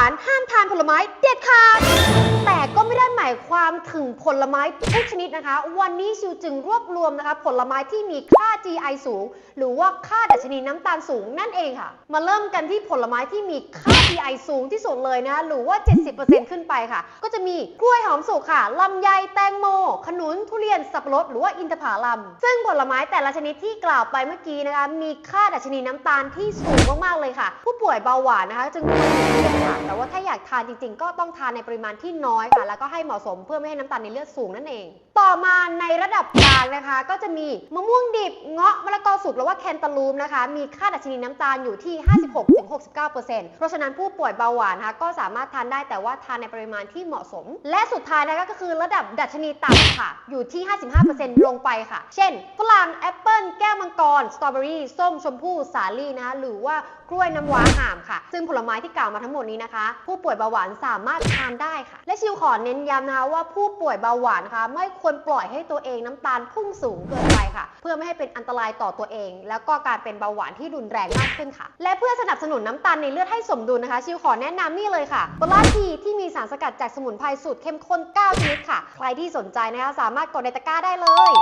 านห้ามทานผลไม้เด็ดขาด ความถึงผลไม้ทุกชนิดนะคะ วันนี้ชิวจึงรวบรวมนะคะ ผลไม้ที่มีค่า GI สูง หรือว่าค่าดัชนีน้ำตาลสูงนั่นเองค่ะ มาเริ่มกันที่ผลไม้ที่มีค่า GI สูงที่สุดเลยนะหรือว่า 70%ขึ้นไปค่ะ ก็จะมีกล้วยหอมสุกค่ะลำไยแตงโม ขนุนทุเรียนสับปะรดหรือว่าอินทผลัม ซึ่งผลไม้แต่ละชนิดที่กล่าวไปเมื่อกี้นะคะมีค่าดัชนีน้ำตาลที่สูงมากๆเลยค่ะ ผู้ป่วยเบาหวานนะคะ จึงควรหลีกเลี่ยงค่ะแต่ว่า อยากทานจริงๆ ก็ต้องทานในปริมาณที่น้อยค่ะ แล้วก็ให้เหมาะสมเพื่อไม่ให้น้ำตาลในเลือดสูงนั่นเอง ต่อมาในระดับกลางนะคะ ก็จะมีมะม่วงดิบเงาะมะละกอสุกหรือว่าแคนตาลูปนะคะ มีค่าดัชนีน้ำตาลอยู่ที่ 56-69%เพราะฉะนั้นผู้ป่วยเบาหวานนะคะก็สามารถทานได้แต่ว่าทานในปริมาณที่เหมาะสม และสุดท้ายนะคะก็คือระดับดัชนีต่ำค่ะ อยู่ที่ 55%ลงไปค่ะ เช่นฝรั่งแอปเปิลแก้วมังกรสตรอเบอรี่ส้มชมพู่สาลี่นะคะหรือว่ากล้วยน้ำว้าห่ามค่ะ ซึ่งผลไม้ที่กล่าวมาทั้งหมดนี้นะคะ ผู้ป่วยเบาหวานสามารถทานได้ค่ะ และชิวขอเน้นย้ำนะคะว่าผู้ป่วยเบาหวานนะคะไม่ควรปล่อยให้ตัวเองน้ำตาลพุ่งสูงเกินไปค่ะ เพื่อไม่ให้เป็นอันตรายต่อตัวเอง แล้วก็การเป็นเบาหวานที่รุนแรงมากขึ้นค่ะ และเพื่อสนับสนุนน้ำตาลในเลือดให้สมดุลนะคะ ชิวขอแนะนำนี่เลยค่ะบลาทีที่มีสารสกัดจากสมุนไพรสูตรเข้มข้น9ชนิดค่ะ ใครที่สนใจนะคะสามารถกดในตะกร้าได้เลย